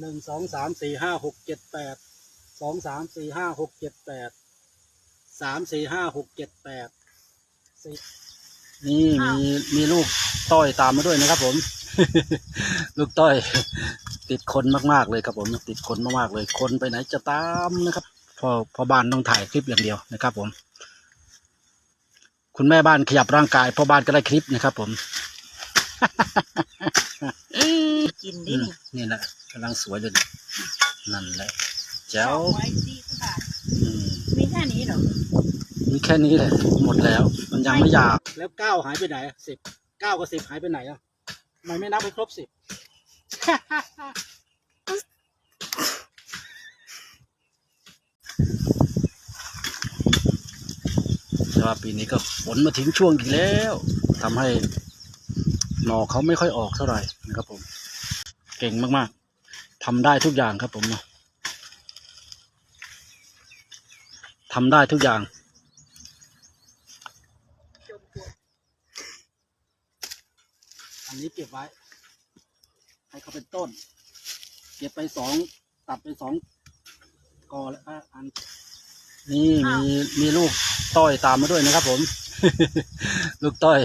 หนึ่งสองสามสี่ห้าหกเจ็ดแปดสองสามสี่ห้าหกเจ็ดแปดสามสี่ห้าหกเจ็ดแปดสี่นี่มีมีลูกต้อยตามมาด้วยนะครับผม ลูกต้อย ติดคนมากๆเลยครับผมติดคนมากๆเลย คนไปไหนจะตามนะครับพอพอบ้านต้องถ่ายคลิปอย่างเดียวนะครับผม คุณแม่บ้านขยับร่างกายพ่อบ้านก็ได้คลิปนะครับผม กินอืดิมนี่แหละกำลังสวยเลยนะนั่นแหละแจ๋วไว้สี่สิบบาทอืมมีแค่นี้เหรอมีแค่นี้เลยหมดแล้ว มันยังไม่อยากแล้วเก้าหายไปไหนสิบเก้ากับสิบหายไปไหนอะทำไมไม่นับให้ครบสิบแต่ว่าปีนี้ก็ฝนมาถึงช่วงอีกแล้วทำให้ หน่อเขาไม่ค่อยออกเท่าไหร่นะครับผม เก่งมากๆทำได้ทุกอย่างครับผมนาะทำได้ทุกอย่าง อันนี้เก็บไว้ ให้เขาเป็นต้น เก็บไปสองตัดไปสองกอแล้วอัน นี่มีมีลูกต้อยตามมาด้วยนะครับผม ลูกต้อย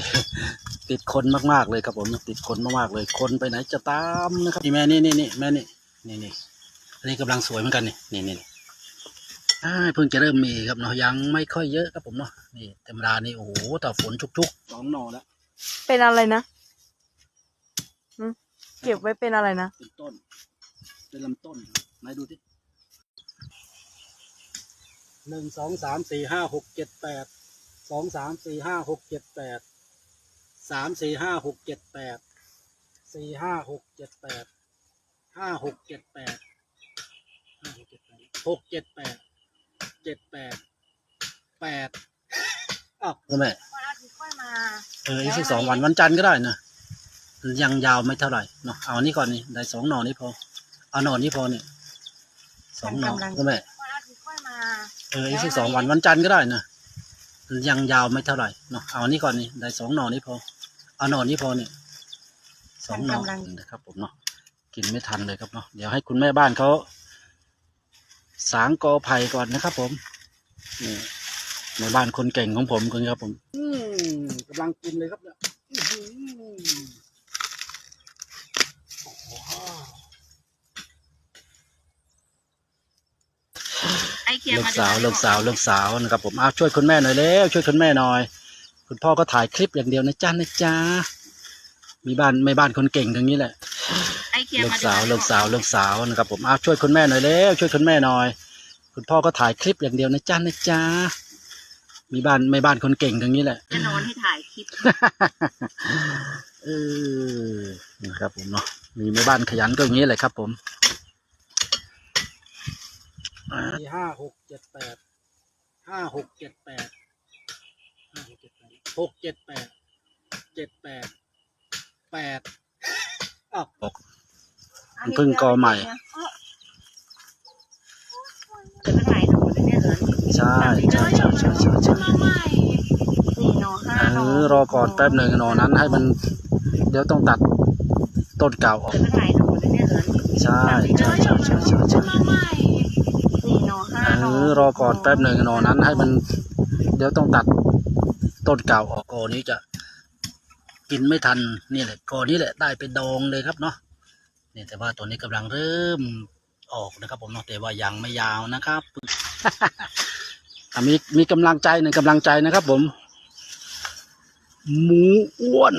ติดคนมากๆเลยครับผม ติดคนมากๆเลย คนไปไหนจะตามนะครับนี่แม่นี่นี่นี่แม่นี่นี่นี่อันนี้กำลังสวยเหมือนกันนี่นี่นี่นี่อ่าเพิ่งจะเริ่มมีครับเนาะยังไม่ค่อยเยอะครับผมเนาะนี่ธรรมดานี่โอ้โหแต่ฝนชุกๆสองหน่อแล้วเป็นอะไรนะหึเก็บไว้เป็นอะไรนะเป็นต้น เป็นลำต้นไหนดูที่หนึ่งสองสามสี่ห้าหกเจ็ดแปด สองสามสี่ห้าหกเจ็ดแปดสามสี่ห้าหกเจ็ดแปดสี่ห้าหกเจ็ดแปดห้าหกเจ็ดแปดห้าหกเจ็ดแปดหกเจ็ดแปดเจ็ดแปดแปดอ้าวแม่วันอาทิตย์ค่อยมาเอออีกสักสองวันวันจันทร์ก็ได้นะยังยาวไม่เท่าไหร่เนาะเอาอันนี้ก่อนนี่ได้สองหน่อนี้พอเอาหน่อนี้พอเนี่ยสองหน่อก็แม่วันอาทิตย์ค่อยมาเอออีกสักสองวันวันจันทร์ก็ได้นะ ยังยาวไม่เท่าไหร่เนาะเอาอันนี้ก่อนนี่ได้สองหน่อนี้พอเอาหน่อนี้พอเนี่ยสองหน่อนะครับ ผมเนาะกินไม่ทันเลยครับเนาะเดี๋ยวให้คุณแม่บ้านเขาสางกอไผ่ก่อนนะครับ ผมนี่ในบ้านคนเก่งของผมคนนี้ครับ ผมอืมกำลังกินเลยครับเนี่ยอื้อหือโอ้โห ไอเคียลูกมาสาวลูกสาวลูกสาวนะครับ ผมอ้าวช่วยคุณแม่หน่อยแล้วช่วยคุณแม่หน่อย คุณพ่อก็ถ่ายคลิปอย่างเดียวนะจ้านะจ้ามีบ้านไม่บ้านคนเก่งตรงนี้แหละไอเคียลูมากสาวลูกสาวลูกสาวนะครับผมอ้าวช่วยคุณแม่หน่อยแล้วช่วยคุณแม่หน่อย คุณพ่อก็ถ่ายคลิปอย่างเดียวนะจ้านะจ้ามีบ้านไม่บ้านคนเก่งตรงนี้แหละจะนอนให้ถ่ายคลิปเออนะครับผมเนาะมีแม่บ้านขยันก็อย่างนี้แหละครับ ผม สี่ห้าหกเจ็ดแปดห้าหกเจ็ดแปดห้าหกเจ็ดแปดหกเจ็ดแปดเจ็ดแปดแปดอ้าวมันเพิ่งกอใหม่จะเป็นไหนหนูเนี่ยเหรอใช่ใช่ใช่ใช่ใช่ใช่สี่หนอห้าเอหนออรอก่อนแป๊บหนึ่งหนอนั้นให้มัน เดี๋ยวต้องตัดต้นเก่าออกจะเป็นไหนหนูเนี่ยเหรอใช่ใช่ใช่ใช่ใช่ใช่สี่หนอห้า เอหนออรอก่อนแป๊บหนึ่งหนอนั้น ให้มัน เดี๋ยวต้องตัดต้นเก่าออกกอนี้จะ กินไม่ทันนี่แหละกอนี้แหละได้เป็นดองเลยครับเนาะนี่แต่ว่าตัวนี้กำลังเริ่มออกนะครับ ผมเนาะแต่ว่ายังไม่ยาวนะครับอะมีมีกำลังใจหนึ่งกำลังใจนะครับ ผม หมูอ้วน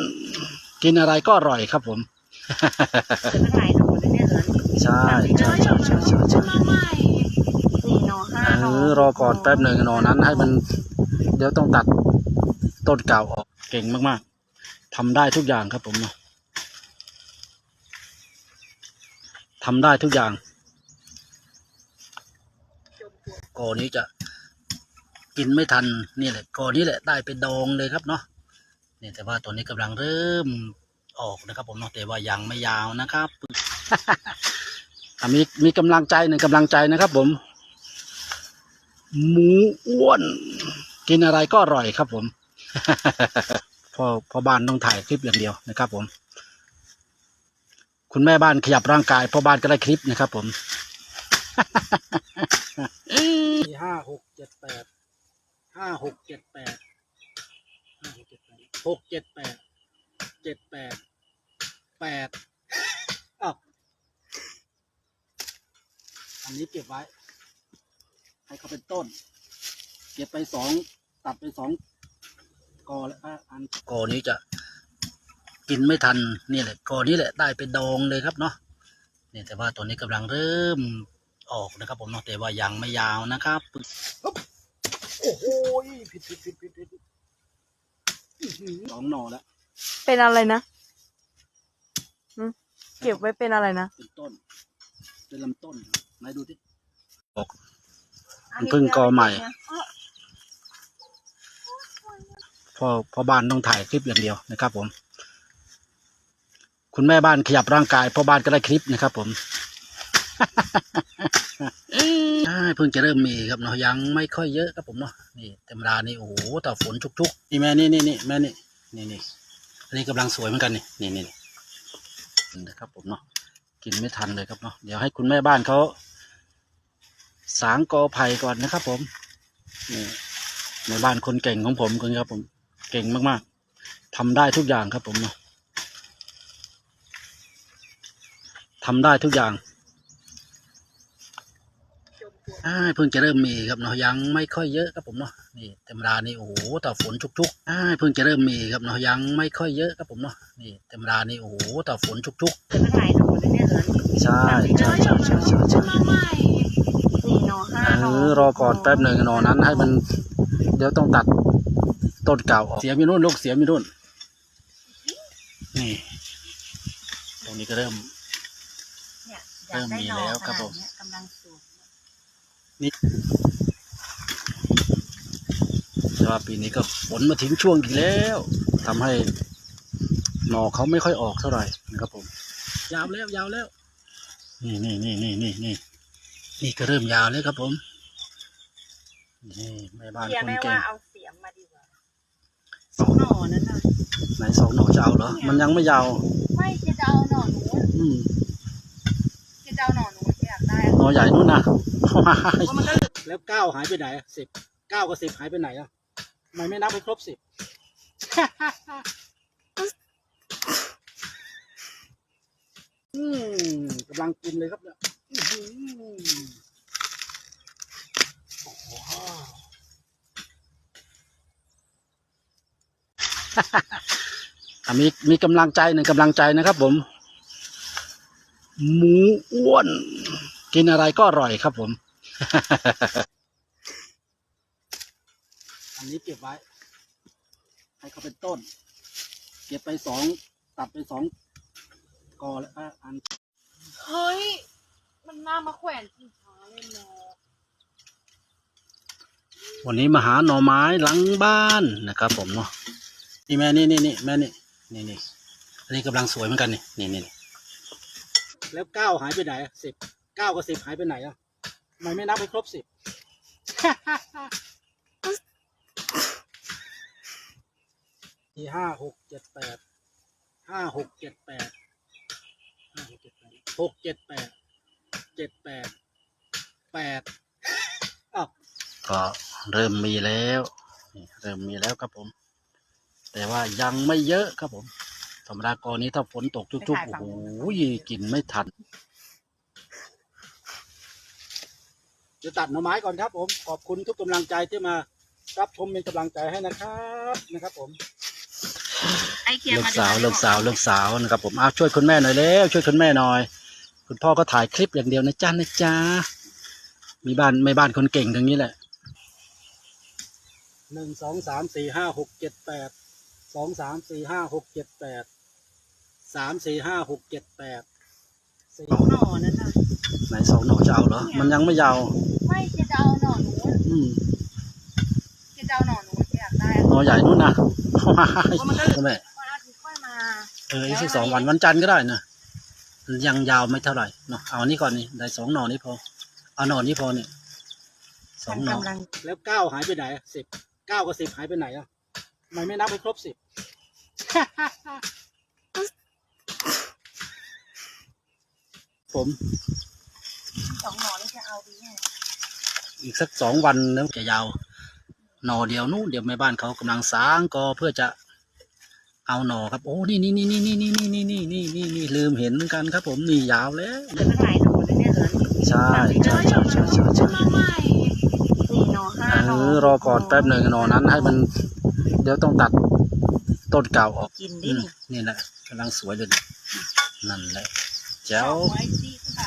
กินอะไรก็อร่อยครับ ผมจะเป็นไหนหนูเนี่ยเหรอใช่ใช่ใช่ใช่ใช่ใช่สี่หนอห้า เออรอก่อนแป๊บหนึ่งหนอนั้นให้มันเดี๋ยวต้องตัดต้นเก่าออกเก่งมากๆทำได้ทุกอย่างครับผมเนาะทำได้ทุกอย่างกอนี้จะกินไม่ทันนี่แหละกอนี้แหละได้เป็นดองเลยครับเนาะเนี่ยแต่ว่าตัวนี้กำลังเริ่มออกนะครับ ผมเนาะแต่ว่ายังไม่ยาวนะครับมีมีกำลังใจหนึ่งกำลังใจนะครับ ผม หมูอ้วน กินอะไรก็อร่อยครับผม พอพอบ้านต้องถ่ายคลิปอย่างเดียวนะครับผม คุณแม่บ้านขยับร่างกาย พอบ้านก็ได้คลิปนะครับผมสี่ห้าหกเจ็ดแปดห้าหกเจ็ดแปดห้าหกเจ็ดแปดหกเจ็ดแปดเจ็ดแปดแปดอ้าวอันนี้เก็บไว้ ให้เขาเป็นต้น เก็บไปสองตัดไปสองกอแล้วอะอันกอนี้จะกินไม่ทันนี่แหละกอนี้แหละได้เป็นดองเลยครับเนาะเนี่ยแต่ว่าตัวนี้กำลังเริ่มออกนะครับ ผมเนาะแต่ว่ายังไม่ยาวนะครับโอ้โหผิดผิดผิดผิดผิดอื้อหือสองหน่อแล้วเป็นอะไรนะหึเก็บไว้เป็นอะไรนะเป็นต้นเป็นลำต้นไหนดูที่ มันเพิ่งกอใหม่ พอพอบ้านต้องถ่ายคลิปอย่างเดียวนะครับ ผม คุณแม่บ้านขยับร่างกายพ่อบ้านก็ได้คลิปนะครับ ผมใช่เพิ่งจะเริ่มมีครับเนาะยังไม่ค่อยเยอะครับผมเนาะนี่ธรรมดานี่โอ้โหแต่ฝนชุกๆนี่แม่นี่นี่นี่แม่นี่นี่นี่อันนี้กำลังสวยเหมือนกันนี่นี่นี่นะครับผมเนาะกินไม่ทันเลยครับเนาะเดี๋ยวให้คุณแม่บ้านเขา สางกอไผ่ก่อนนะครับ ผมนี่ในบ้านคนเก่งของผมคนนี้ครับ ผมเก่งมากๆทำได้ทุกอย่างครับ ผมเนาะทำได้ทุกอย่างอ่าเพิ่งจะเริ่มมีครับเนาะยังไม่ค่อยเยอะครับผมเนาะนี่ธรรมดานี่โอ้โหแต่ฝนชุกๆอ่าเพิ่งจะเริ่มมีครับเนาะยังไม่ค่อยเยอะครับผมเนาะนี่ธรรมดานี่โอ้โหแต่ฝนชุกเกิดตั้งหลายหน่อเลยเนี่ยเหรอๆใช่ใช่ใช่ใช่ใช่ใช่ สี่หน่อห้าห เอน่ออรอก่อนแป๊บหนึ่งหนอนั้น ให้มัน เดี๋ยวต้องตัดต้นเก่าออกเสียมีนู่นลูกเสียมีนู่นนี่ ตรงนี้ก็เริ่ม เนี่ยอยากได้หน่อเริ่มมีแล้วครับผม ขนาดเนี้ยกำลังสูงแต่ว่าปีนี้ก็ฝนมาถึงช่วงอีกแล้วทำให้หน่อเขาไม่ค่อยออกเท่าไหร่นะครับผม ยาวแล้วยาวแล้ว นี่นี่นี่นี่นี่นี่นี่ก็เริ่มยาวแล้วครับผม นี่แม่บ้านเสียคนแม่เก่ว่างเอาเสียมมาดีกว่าสองหน่อนั่นน่ะไหนสองหน่อจะเอาเหรอ มันยังไม่ยาว ไม่จะเอาหน่อหนูอืมจะเอาหน่อหนูอยากได้หน่อใหญ่นู่นนะ เพราะมันก็แล้วเก้าหายไปไหนสิบเก้ากับสิบหายไปไหนอะทำไมไม่นับให้ครบสิบ อืมกำลังกินเลยครับเนี่ยอื้อหือโอ้โหอะ มีมีกำลังใจหนึ่งกำลังใจนะครับ ผม หมูอ้วน กินอะไรก็อร่อยครับ ผม อันนี้เก็บไว้ ให้เขาเป็นต้น เก็บไปสองตัดไปสองกอแล้วอัน เฮ้ย มันน่ามาแขวนสินค้าเลยเนาะ วันนี้มาหาหน่อไม้หลังบ้านนะครับผมเนาะนี่แม่นี่นี่นี่แม่นี่นี่นี่อันนี้กำลังสวยเหมือนกันนี่นี่นี่แล้วเก้าหายไปไหนสิบเก้ากับสิบหายไปไหนอะทำไมไม่นับให้ครบสิบที่ห้าหกเจ็ดแปดห้าหกเจ็ดแปดห้าหกเจ็ดแปดหกเจ็ดแปดเจ็ดแปดแปดอ้าวก็ เริ่มมีแล้วนี่เริ่มมีแล้วครับผม แต่ว่ายังไม่เยอะครับผมธรรมดากรนี้ถ้าฝนตกชุกๆโอ้โหกินไม่ทันจะตัดหน่อไม้ก่อนครับ ผมขอบคุณทุกกำลังใจที่มารับชมเป็นกำลังใจให้นะครับนะครับ ผมไอเคียลูมากสาวลูกสาวลูกสาวนะครับ ผมอ้าวช่วยคุณแม่หน่อยแล้วช่วยคุณแม่หน่อย คุณพ่อก็ถ่ายคลิปอย่างเดียวนะจ้านะจ๊ะมีบ้านไม่บ้านคนเก่งตรงนี้แหละ หนึ่งสองสามสี่ห้าหกเจ็ดแปดสองสามสี่ห้าหกเจ็ดแปดสามสี่ห้าหกเจ็ดแปดสี่สองหน่อนั่นน่ะไหนสองหน่อจะเอาเหรอ มันยังไม่ยาวไม่จะเอาหน่อหนูอืมจะเอาหน่อหนูอยากได้หน่อใหญ่นู่นนะแม่วันอาทิตย์ค่อยมาเอออีกสักสองวันวันจันทร์ก็ได้นะยังยาวไม่เท่าไหร่เนาะเอาอันนี้ก่อนนี่ได้สองหน่อนี้พอเอาหน่อนี้พอนี่สองหน่อกำลังแล้วเก้าหายไปไหนสิบ เก้ากับสิบหายไปไหนอะทำไมไม่นับให้ครบสิบ ผมสองหนอนี่จะเอาดีไงอีกสักสองวันแล้วจะยาว หน่อเดียวนู่นเดี๋ยวแม่บ้านเขากำลังสร้างกอเพื่อจะเอาหน่อครับ โอ้นี่นี่นี่นี่นี่นี่นี่นี่นี่นี่นี่ลืมเห็นเหมือนกันครับ ผมนี่ยาวแล้วจะไปไหนหนอเลยเนี่ยเหรอใช่ใช่ใช่ใช่ใช่ใช่ มาใหม่สี่หนอห้าหน เอออรอก่อนแป๊บหนึ่งหน่อนั้น ให้มัน เดี๋ยวต้องตัดต้นเก่าออกกินอืดิมนี่แหละกำลังสวยเลยนั่นแหละแจ๋วไว้ดีกว่า